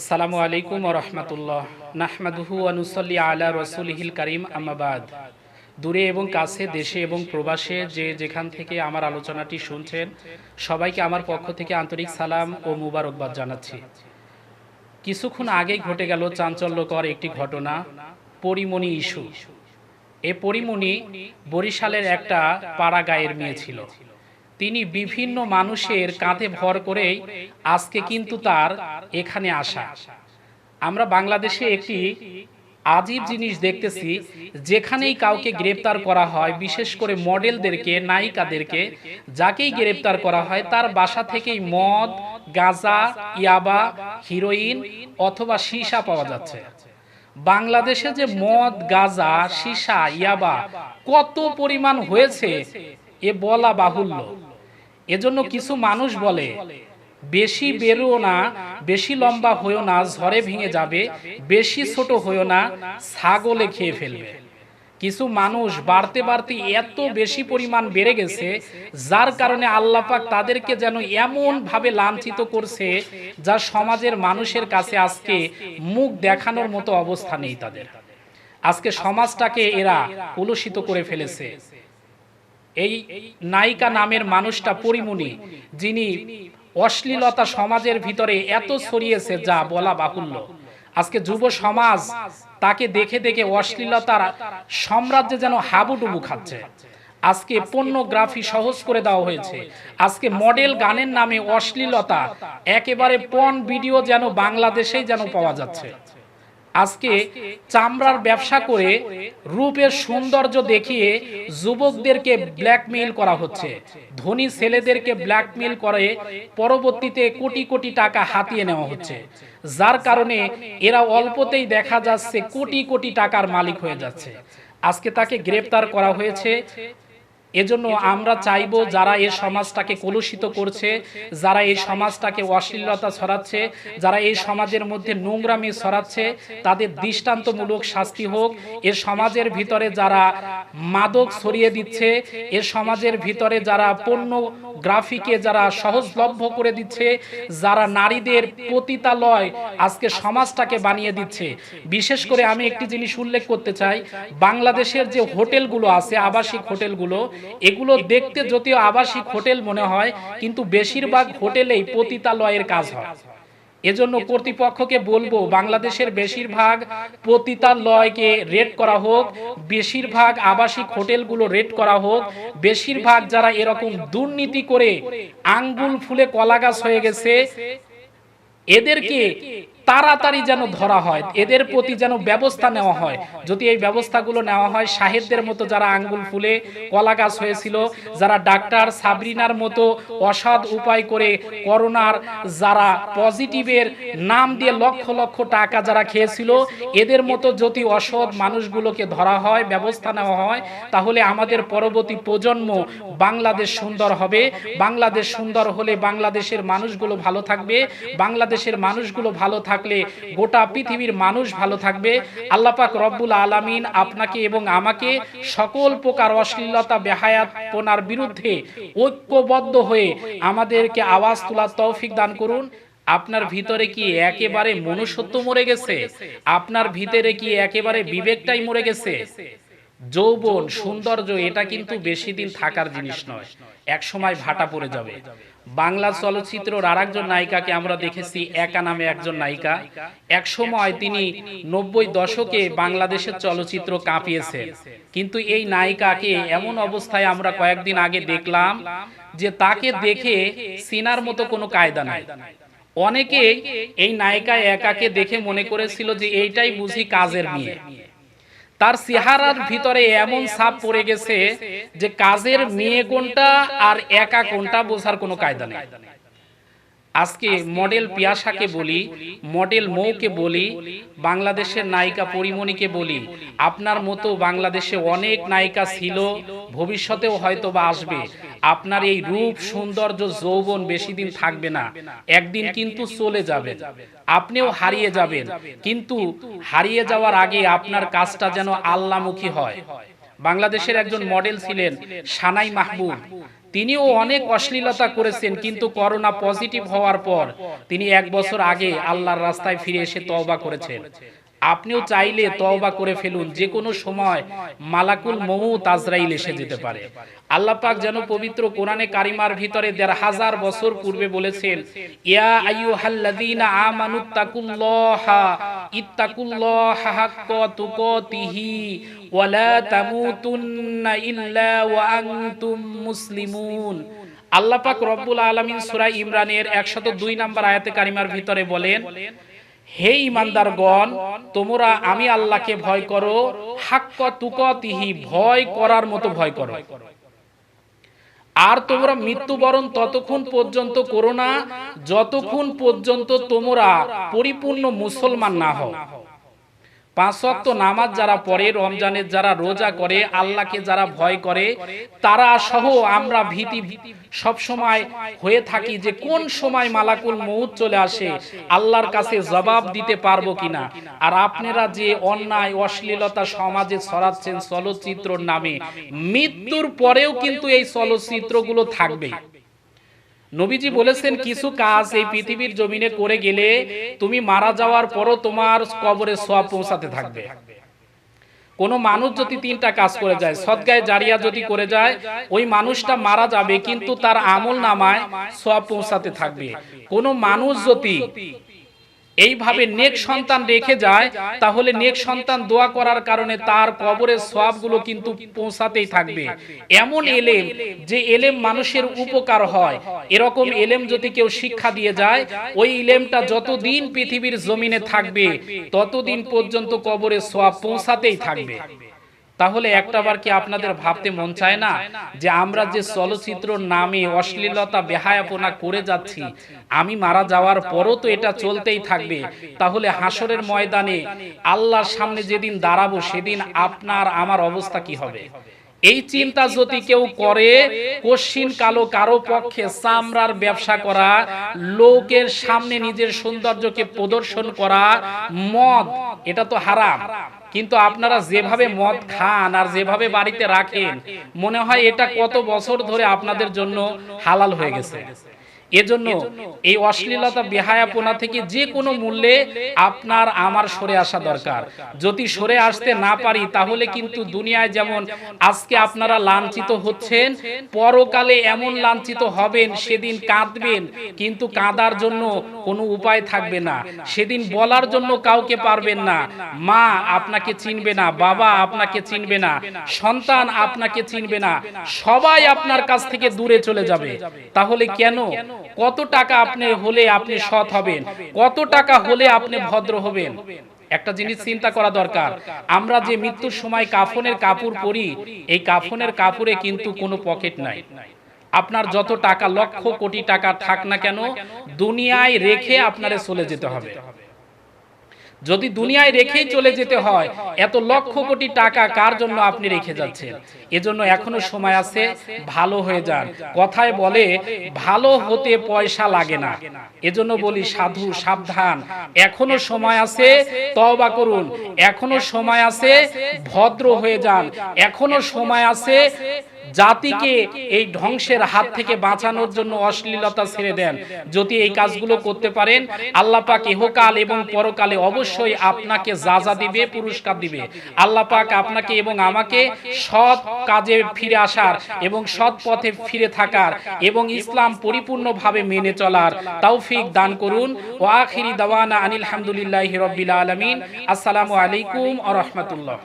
আসসালামু আলাইকুম রহমতুল্লাহ। নাহমাদুহু আনুসল্লি আলা রসুলহিল করিম আমাবাদ দূরে এবং কাছে, দেশে এবং প্রবাসে যে যেখান থেকে আমার আলোচনাটি শুনছেন, সবাইকে আমার পক্ষ থেকে আন্তরিক সালাম ও মুবারকবাদ জানাচ্ছি। কিছুক্ষণ আগেই ঘটে গেল চাঞ্চল্যকর একটি ঘটনা, পরিমণি ইস্যু। এ পরিমণি বরিশালের একটা পাড়া গায়ের মেয়ে ছিল। তিনি বিভিন্ন মানুষের কাঁধে ভর করেই আজকে কিন্তু তার এখানে আসা। আমরা বাংলাদেশে একটি আজীব জিনিস দেখতেছি, যেখানেই কাউকে গ্রেপ্তার করা হয়, বিশেষ করে মডেলদেরকে, নায়িকাদেরকে, যাকেই গ্রেপ্তার করা হয়, তার বাসা থেকেই মদ, গাঁজা, ইয়াবা, হিরোইন অথবা সীসা পাওয়া যাচ্ছে। বাংলাদেশে যে মদ, গাঁজা, সীসা, ইয়াবা কত পরিমাণ হয়েছে এ বলা বাহুল্য। এজন্য কিছু মানুষ বলে, বেশি বেরো না, বেশি লম্বা হয়েও না, ঝড়ে ভেঙে যাবে, বেশি ছোট হয়েও না, ছাগলে খেয়ে ফেলবে। কিছু মানুষ বাড়তে বাড়তে এত বেশি পরিমাণ বেড়ে গেছে, যার কারণে আল্লাপাক তাদেরকে যেন এমন ভাবে লাঞ্ছিত করছে, যা সমাজের মানুষের কাছে আজকে মুখ দেখানোর মতো অবস্থা নেই তাদের। আজকে সমাজটাকে এরা কলুষিত করে ফেলেছে। এই নায়িকা নামের মানুষটা পরিমণি, যিনি অশ্লীলতা সমাজের ভিতরে এত ছড়িয়েছে যা বলা বাহুল্য। আজকে যুব সমাজ তাকে দেখে দেখে অশ্লীলতার সাম্রাজ্যে যেন হাবুডুবু খাচ্ছে। আজকে পণ্যগ্রাফি সহজ করে দেওয়া হয়েছে। আজকে মডেল গানের নামে অশ্লীলতা, একেবারে পণ ভিডিও যেন বাংলাদেশেই যেন পাওয়া যাচ্ছে। আজকে চামড়ার ব্যবসা করে রূপের সৌন্দর্য দেখিয়ে যুবকদেরকে ব্ল্যাকমেইল করা হচ্ছে। ধনী ছেলেদেরকে ব্ল্যাকমেইল করে পরবর্তীতে কোটি কোটি টাকা হাতিয়ে নেওয়া হচ্ছে। যার কারণে এরা অল্পতেই দেখা যাচ্ছে কোটি কোটি টাকার মালিক হয়ে যাচ্ছে। আজকে তাকে গ্রেপ্তার করা হয়েছে এজন্য আমরা চাইব যারা এই সমাজটাকে কলুষিত করছে যারা এই সমাজটাকে অশ্লীলতা ছড়াচ্ছে যারা এই সমাজের মধ্যে নোংরামি ছড়াচ্ছে তাদের দৃষ্টান্তমূলক শাস্তি হোক এ সমাজের ভিতরে যারা মাদক ছড়িয়ে দিচ্ছে এ সমাজের ভিতরে যারা পণ্য গ্রাফিকে যারা সহজলভ্য করে দিচ্ছে যারা নারীদের পতিতালয় আজকে সমাজটাকে বানিয়ে দিচ্ছে। বিশেষ করে আমি একটি জিনিস উল্লেখ করতে চাই বাংলাদেশের যে হোটেলগুলো আছে আবাসিক হোটেলগুলো এগুলো দেখতে যদিও আবাসিক হোটেল মনে হয়, কিন্তু বেশিরভাগ হোটেলেই পতিতালয়ের কাজ হয়। এজন্য কর্তৃপক্ষকে বলব, বাংলাদেশের বেশিরভাগ পতিতালয়কে রেড করা হোক, বেশিরভাগ আবাসিক হোটেলগুলো রেড করা হোক, বেশিরভাগ যারা এরকম দুর্নীতি করে আঙ্গুল ফুলে কলা গাছ হয়ে গেছে, এদেরকে তাড়াতাড়ি যেন ধরা হয়, এদের প্রতি যেন ব্যবস্থা নেওয়া হয়। যদি এই ব্যবস্থাগুলো নেওয়া হয়, শাহেদদের মতো যারা আঙ্গুল ফুলে কলা গাছ হয়েছিল, যারা ডাক্তার সাবরিনার মতো অসৎ উপায় করে করোনার যারা পজিটিভের নাম দিয়ে লক্ষ লক্ষ টাকা যারা খেয়েছিল, এদের মতো যদি অসৎ মানুষগুলোকে ধরা হয়, ব্যবস্থা নেওয়া হয়, তাহলে আমাদের পরবর্তী প্রজন্ম বাংলাদেশ সুন্দর হবে। বাংলাদেশ সুন্দর হলে বাংলাদেশের মানুষগুলো ভালো থাকবে। বাংলাদেশের মানুষগুলো ভালো থাকবে থাকলে গোটা পৃথিবীর মানুষ ভালো থাকবে। আল্লাপাক রব্বুল আলমিন আপনাকে এবং আমাকে সকল প্রকার অশ্লীলতা বেহায়াতপনার বিরুদ্ধে ঐক্যবদ্ধ হয়ে আমাদেরকে আওয়াজ তোলার তৌফিক দান করুন। আপনার ভিতরে কি একেবারে মনুষ্যত্ব মরে গেছে? আপনার ভিতরে কি একেবারে বিবেকটাই মরে গেছে? যৌবন, সৌন্দর্য, এটা কিন্তু বেশি দিন থাকার জিনিস নয়। এক সময় ভাটা পড়ে যাবে। বাংলা চলচ্চিত্রর আর একজন নায়িকাকে আমরা দেখেছি একা নামে একজন নায়িকা। এক সময় তিনি নব্বই দশকে বাংলাদেশের চলচ্চিত্র কাঁপিয়েছে কিন্তু এই নায়িকাকে এমন অবস্থায় আমরা কয়েকদিন আগে দেখলাম যে তাকে দেখে সিনার মতো কোনো কায়দা নাই। অনেকে এই নায়িকা একাকে দেখে মনে করেছিল যে এইটাই বুঝি কাজের মেয়ে। তার চেহারার ভিতরে এমন ছাপ পড়ে গেছে যে কাজের মেয়ে কোনটা আর একা কোনটা বোঝার কোনো কায়দা নেই। আজকে মডেল পিয়াসাকে বলি মডেল মৌকে বলি বাংলাদেশের নায়িকা পরিমণিকে বলি আপনার মতো বাংলাদেশে অনেক নায়িকা ছিল ভবিষ্যতেও হয়তো বা আসবে। আপনার এই রূপ, সৌন্দর্য, যৌবন বেশি দিন থাকবে না। একদিন কিন্তু চলে যাবে আপনিও হারিয়ে যাবেন। কিন্তু হারিয়ে যাওয়ার আগে আপনার কাজটা যেন আল্লামুখী হয়। বাংলাদেশের একজন মডেল ছিলেন সানাই মাহবুব। তিনিও অনেক অশ্লীলতা করেছেন, কিন্তু করোনা পজিটিভ হওয়ার পর তিনি এক বছর আগে আল্লাহর রাস্তায় ফিরে এসে তওবা করেছেন। আপনিও চাইলে তওবা করে ফেলুন যে কোনো সময় মালাকুল মৌত আজরাইল এসে যেতে পারে। আল্লাহ পাক যেন পবিত্র কোরআনে কারিমার ভিতরে দেড় হাজার বছর পূর্বে বলেছেন ইয়া আইয়ুহাল্লাযীনা আমানুত্তাকুল্লাহা ইত্তাকুল্লাহা হাক্কা তুকাতিহি ওয়ালা তামুতুন্না ইল্লা ওয়া আনতুম মুসলিমুন। আল্লাহ পাক রব্বুল আলামিন সূরা ইমরানের 102 নম্বর আয়াতে কারিমার ভিতরে বলেন হে ইমানদারগণ, তোমরা আমি আল্লাহকে ভয় করো, হাক্ক তুকতিহি, ভয় করার মতো ভয় করো। আর তোমরা মৃত্যুবরণ ততক্ষণ পর্যন্ত করো না, যতক্ষণ পর্যন্ত তোমরা পরিপূর্ণ মুসলমান না হও। পাঁচ ওয়াক্ত নামাজ যারা পড়ে, রমজানের যারা রোজা করে, আল্লাহকে যারা ভয় করে, তারা সহ আমরা ভীতি সব সময় হয়ে থাকি যে কোন সময় মালাকুল মৌত চলে আসে, আল্লাহর কাছে জবাব দিতে পারব কিনা। আর আপনারা যে অন্যায়, অশ্লীলতা সমাজে ছড়াচ্ছেন চলচ্চিত্রর নামে, মৃত্যুর পরেও কিন্তু এই চলচ্চিত্রগুলো থাকবে। নবীজি বলেছেন, কিছু কাজ এই পৃথিবীর জমিনে করে গেলে তুমি মারা যাওয়ার পরও তোমার কবরে সব পৌঁছাতে থাকবে। কোন মানুষ যদি তিনটা কাজ করে যায়, সদগায় জারিয়া যদি করে যায়, ওই মানুষটা মারা যাবে, কিন্তু তার আমল নামায় সব পৌঁছাতে থাকবে। কোন মানুষ যদি এইভাবে নেক সন্তান রেখে যায় তাহলে নেক সন্তান দোয়া করার কারণে তার কবরের সবগুলো কিন্তু পৌঁছাতেই থাকবে। এমন এলেম যে এলেম মানুষের উপকার হয়। এরকম এলেম যদি কেউ শিক্ষা দিয়ে যায় ওই ইলেমটা যতদিন পৃথিবীর জমিনে থাকবে ততদিন পর্যন্ত কবরের সব পৌঁছাতেই থাকবে। তাহলে একটাবার কি আপনাদের ভাবতে মন চায় না যে আমরা যে চলচ্চিত্র নামে অশ্লীলতা বেহায়াপনা করে যাচ্ছি আমি মারা যাওয়ার পরও তো এটা চলতেই থাকবে। তাহলে হাসরের ময়দানে আল্লাহর সামনে যেদিন দাঁড়াবো সেদিন আপনার আমার অবস্থা কি হবে? এই চিন্তা যদি কেউ করে কশিন কালো কারও পক্ষে চামড়ার ব্যবসা করা লোকের সামনে নিজের সৌন্দর্যকে প্রদর্শন করা মদ এটা তো হারাম। কিন্তু আপনারা যেভাবে মদ খান আর যেভাবে বাড়িতে রাখেন, মনে হয় এটা কত বছর ধরে আপনাদের জন্য হালাল হয়ে গেছে। এজন্য এই অশ্লীলতা বেহায়াপনা থেকে যে কোনো মূল্যে আপনার আমার সরে আসা দরকার। যদি সরে আসতে না পারি তাহলে কিন্তু দুনিয়ায় যেমন আজকে আপনারা লাঞ্ছিত হচ্ছেন পরকালে এমন লাঞ্ছিত হবেন সেদিন কাঁদবেন কিন্তু কাঁদার জন্য কোনো উপায় থাকবে না। সেদিন বলার জন্য কাউকে পারবেন না। মা আপনাকে চিনবে না বাবা আপনাকে চিনবে না সন্তান আপনাকে চিনবে না। সবাই আপনার কাছ থেকে দূরে চলে যাবে। তাহলে কেন কত টাকা আপনি হলে আপনি সৎ হবেন? কত টাকা হলে আপনি ভদ্র হবেন? একটা জিনিস চিন্তা করা দরকার। আমরা যে মৃত্যুর সময় কাফনের কাপড় পরি, এই কাফনের কাপড়ে কিন্তু কোনো পকেট নাই। আপনার যত টাকা লক্ষ কোটি টাকা থাক না কেন, দুনিয়ায় রেখে আপনারে চলে যেতে হবে। যদি দুনিয়ায় রেখেই চলে যেতে হয় এত লক্ষ কোটি টাকা কার জন্য আপনি রেখে যাচ্ছেন? এজন্য এখনও সময় আছে ভালো হয়ে যান। কথায় বলে ভালো হতে পয়সা লাগে না। এজন্য বলি সাধু সাবধান। এখনও সময় আছে তওবা করুন। এখনও সময় আছে ভদ্র হয়ে যান। এখনও সময় আছে জাতিকে এই ধ্বংসের হাত থেকে বাঁচানোর জন্য অশ্লীলতা ছেড়ে দেন। যদি এই কাজগুলো করতে পারেন আল্লাহ পাক ইহকাল এবং পরকালে অবশ্যই আপনাকে যা যা দিবে পুরস্কার দিবে। আল্লাহ পাক আপনাকে এবং আমাকে সৎ কাজে ফিরে আসার এবং সৎ পথে ফিরে থাকার এবং ইসলাম পরিপূর্ণভাবে মেনে চলার তৌফিক দান করুন। ও আখিরি দাওয়ানা আনিল হামদুলিল্লাহি রাব্বিল আলামিন। আসসালামু আলাইকুম ওয়া রাহমাতুল্লাহ।